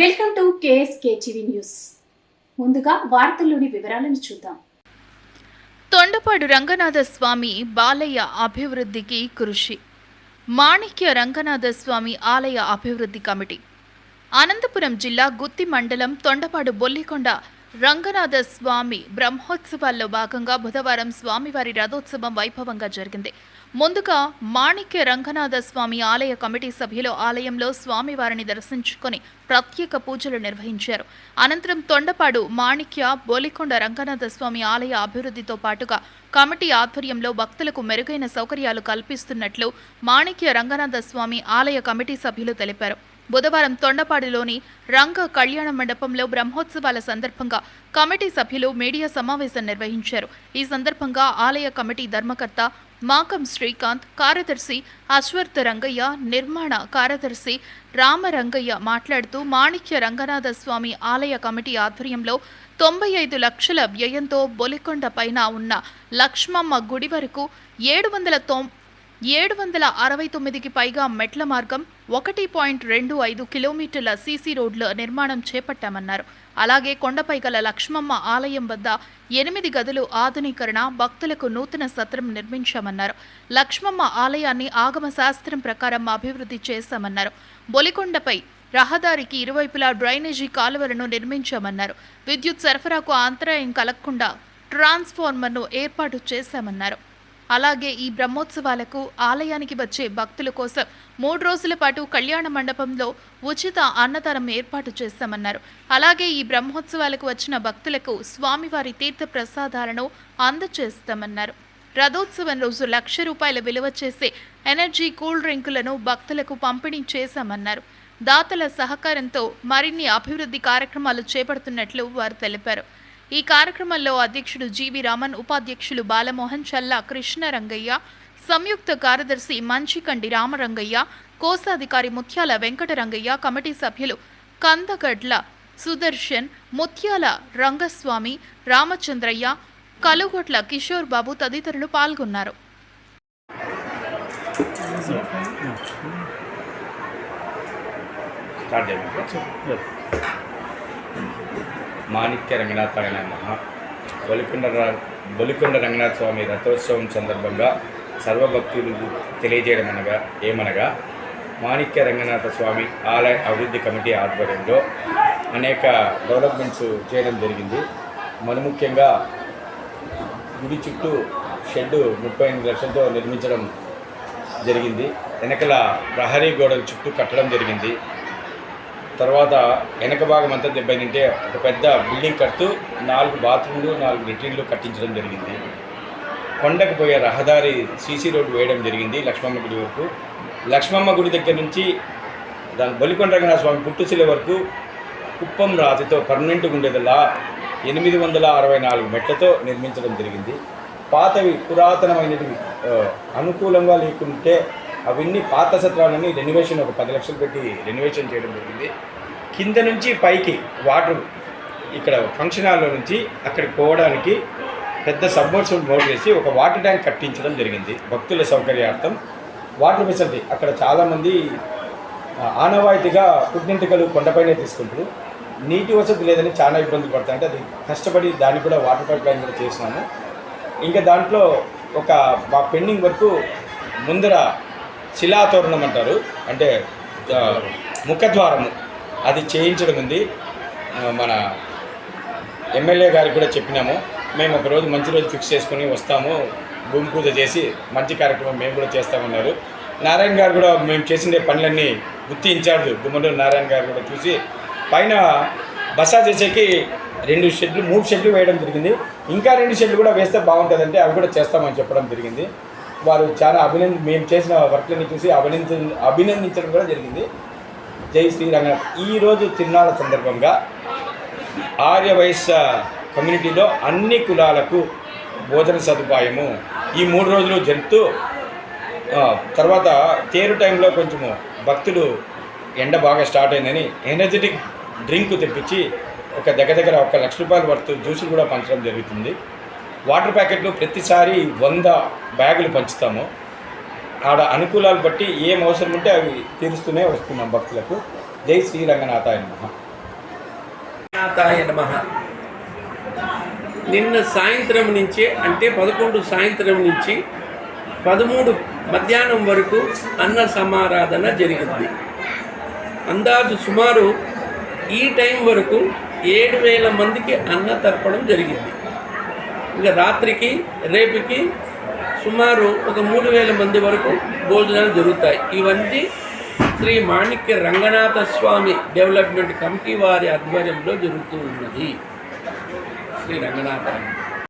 Welcome to news. ముందుగా వార్తల్లోని వివరాలను చూద్దాం. తొండపాడు రంగనాథ స్వామి బాలయ్య అభివృద్ధికి కృషి. మాణిక్య రంగనాథ స్వామి ఆలయ అభివృద్ధి కమిటీ. అనంతపురం జిల్లా గుత్తి మండలం తొండపాడు బొల్లికొండ రంగనాథ స్వామి బ్రహ్మోత్సవాల్లో భాగంగా బుధవారం స్వామివారి రథోత్సవం వైభవంగా జరిగింది. ముందుగా మాణిక్య రంగనాథ స్వామి ఆలయ కమిటీ సభ్యులు ఆలయంలో స్వామివారిని దర్శించుకొని ప్రత్యేక పూజలు నిర్వహించారు. అనంతరం తొండపాడు మాణిక్య బోలికొండ రంగనాథ స్వామి ఆలయ అభివృద్ధితో పాటుగా కమిటీ ఆధ్వర్యంలో భక్తులకు మెరుగైన సౌకర్యాలు కల్పిస్తున్నట్లు మాణిక్య రంగనాథ స్వామి ఆలయ కమిటీ సభ్యులు తెలిపారు. బుధవారం తొండపాడులోని రంగ కళ్యాణ మండపంలో బ్రహ్మోత్సవాల సందర్భంగా కమిటీ సభ్యులు మీడియా సమావేశం నిర్వహించారు. ఈ సందర్భంగా ఆలయ కమిటీ ధర్మకర్త మాకం శ్రీకాంత్ కార్యదర్శి అశ్వర్త రంగయ్య నిర్మాణ కార్యదర్శి రామరంగయ్య మాట్లాడుతూ మాణిక్య రంగనాథ స్వామి ఆలయ కమిటీ ఆధ్వర్యంలో తొంభై ఐదు లక్షల వ్యయంతో బొలికొండ పైన ఉన్న లక్ష్మమ్మ గుడి వరకు ఏడు వందల తొం ఏడు వందల అరవై తొమ్మిదికి పైగా మెట్ల మార్గం ఒకటి పాయింట్ రెండు ఐదు కిలోమీటర్ల సీసీ రోడ్ల నిర్మాణం చేపట్టామన్నారు. అలాగే కొండపై గల లక్ష్మమ్మ ఆలయం వద్ద ఎనిమిది గదులు ఆధునీకరణ భక్తులకు నూతన సత్రం నిర్మించామన్నారు. లక్ష్మమ్మ ఆలయాన్ని ఆగమ శాస్త్రం ప్రకారం అభివృద్ధి చేశామన్నారు. బొలికొండపై రహదారికి ఇరువైపులా డ్రైనేజీ కాలువలను నిర్మించామన్నారు. విద్యుత్ సరఫరాకు అంతరాయం కలగకుండా ట్రాన్స్ఫార్మర్ను ఏర్పాటు చేశామన్నారు. అలాగే ఈ బ్రహ్మోత్సవాలకు ఆలయానికి వచ్చే భక్తుల కోసం మూడు రోజుల పాటు కళ్యాణ మండపంలో ఉచిత అన్నదానం ఏర్పాటు చేస్తామన్నారు. అలాగే ఈ బ్రహ్మోత్సవాలకు వచ్చిన భక్తులకు స్వామివారి తీర్థ ప్రసాదాలను అందజేస్తామన్నారు రథోత్సవం రోజు లక్ష రూపాయల విలువ చేసే ఎనర్జీ కూల్ డ్రింకులను భక్తులకు పంపిణీ చేశామన్నారు. దాతల సహకారంతో మరిన్ని అభివృద్ధి కార్యక్రమాలు చేపడుతున్నట్లు వారు తెలిపారు. ఈ కార్యక్రమంలో అధ్యక్షుడు జీవి రామన్ ఉపాధ్యక్షులు బాలమోహన్ చల్లా కృష్ణరంగయ్య సంయుక్త కార్యదర్శి మంచికండి రామరంగయ్య కోశాధికారి ముత్యాల వెంకటరంగయ్య కమిటీ సభ్యులు కందగడ్ల సుదర్శన్ ముత్యాల రంగస్వామి రామచంద్రయ్య కలుగొట్ల కిషోర్ బాబు తదితరులు పాల్గొన్నారు. స్టార్ట్ మాణిక్య రంగనాథాయ నమ. బొలికొండ ర- బొలికొండ రంగనాథ స్వామి రథోత్సవం సందర్భంగా సర్వభక్తులకు తెలియజేయడం అనగా ఏమనగా మాణిక్య రంగనాథ స్వామి ఆలయ అభివృద్ధి కమిటీ ఆధ్వర్యంలో అనేక డెవలప్మెంట్స్ చేయడం జరిగింది. మరి ముఖ్యంగా గుడి చుట్టూ షెడ్డు ముప్పై ఎనిమిది లక్షలతో నిర్మించడం జరిగింది. వెనకల ప్రహరీ గోడల చుట్టూ కట్టడం జరిగింది. తర్వాత వెనక భాగం అంతా దెబ్బతింటే ఒక పెద్ద బిల్డింగ్ కడుతూ నాలుగు బాత్రూమ్లు నాలుగు లెట్రిన్లు కట్టించడం జరిగింది. కొండకు పోయే రహదారి సీసీ రోడ్డు వేయడం జరిగింది లక్ష్మమ్మ గుడి వరకు. లక్ష్మమ్మ గుడి దగ్గర నుంచి దాని బలికొండ రంగనాథ స్వామి పుట్టుశిల వరకు కుప్పం రాతితో పర్మనెంట్గా ఉండేదిలా ఎనిమిది వందల అరవై నాలుగు మెట్లతో నిర్మించడం జరిగింది. పాతవి పురాతనమైనవి అనుకూలంగా లేకుంటే అవన్నీ పాత సత్రాలని రెనోవేషన్ ఒక పది లక్షలు పెట్టి రెనోవేషన్ చేయడం జరిగింది. కింద నుంచి పైకి వాటర్ ఇక్కడ ఫంక్షన్ హాల్లో నుంచి అక్కడికి పోవడానికి పెద్ద సబ్మర్సిబుల్ మోడ్ చేసి ఒక వాటర్ ట్యాంక్ కట్టించడం జరిగింది భక్తుల సౌకర్యార్థం. వాటర్ ఫెసిలిటీ అక్కడ చాలామంది ఆనవాయితీగా పుట్టింటికలు కొండపైనే తీసుకుంటారు. నీటి వసతి లేదని చాలా ఇబ్బంది పడతాయి. అంటే అది కష్టపడి దాన్ని కూడా వాటర్ పైప్ లైన్ కూడా చేసినాము. ఇంకా దాంట్లో ఒక మా పెండింగ్ వరకు ముందర శిలాతోరణం అంటారు అంటే ముఖద్వారము. అది చేయించడం ఉంది. మన ఎమ్మెల్యే గారికి కూడా చెప్పినాము. మేము ఒక రోజు మంచి రోజు ఫిక్స్ చేసుకొని వస్తాము. భూమి పూజ చేసి మంచి కార్యక్రమం మేము కూడా చేస్తామన్నారు. నారాయణ గారు కూడా మేము చేసిన పనులన్నీ గుర్తి ఇన్ఛార్జ్ గుమ్మడూరు నారాయణ గారు కూడా చూసి పైన బసా చేసేకి రెండు షెడ్లు మూడు షెడ్లు వేయడం జరిగింది. ఇంకా రెండు షెడ్లు కూడా వేస్తే బాగుంటుందంటే అవి కూడా చేస్తామని చెప్పడం జరిగింది. వారు చాలా అభినంద మేము చేసిన వర్క్లని చూసి అభినంద అభినందించడం కూడా జరిగింది. జై శ్రీరంగ. ఈరోజు తిరునాళ్ళ సందర్భంగా ఆర్య వైశ్య కమ్యూనిటీలో అన్ని కులాలకు భోజన సదుపాయము ఈ మూడు రోజులు జరుపుతూ తర్వాత తేరు టైంలో కొంచెము భక్తులు ఎండ బాగా స్టార్ట్ అయిందని ఎనర్జెటిక్ డ్రింక్ తెప్పించి ఒక దగ్గర దగ్గర ఒక లక్ష రూపాయల వర్త్ జ్యూసులు కూడా పంచడం జరుగుతుంది. వాటర్ ప్యాకెట్లు ప్రతిసారి వంద బ్యాగులు పంచుతాము. ఆడ అనుకూలాలు బట్టి ఏం అవసరం ఉంటే అవి తీరుస్తూనే వస్తున్నాం భక్తులకు. జై శ్రీరంగనాథాయ నమః. నాథాయ నమ. నిన్న సాయంత్రం నుంచి అంటే పదకొండు సాయంత్రం నుంచి పదమూడు మధ్యాహ్నం వరకు అన్న సమారాధన జరిగింది. అందాజు సుమారు ఈ టైం వరకు ఏడు వేల మందికి అన్న తర్పణం జరిగింది. ఇంకా రాత్రికి రేపుకి సుమారు ఒక మూడు వేల మంది వరకు భోజనాలు జరుగుతాయి. ఇవన్నీ శ్రీ మాణిక్య రంగనాథ స్వామి డెవలప్మెంట్ కమిటీ వారి ఆధ్వర్యంలో జరుగుతూ ఉన్నది. శ్రీ రంగనాథ.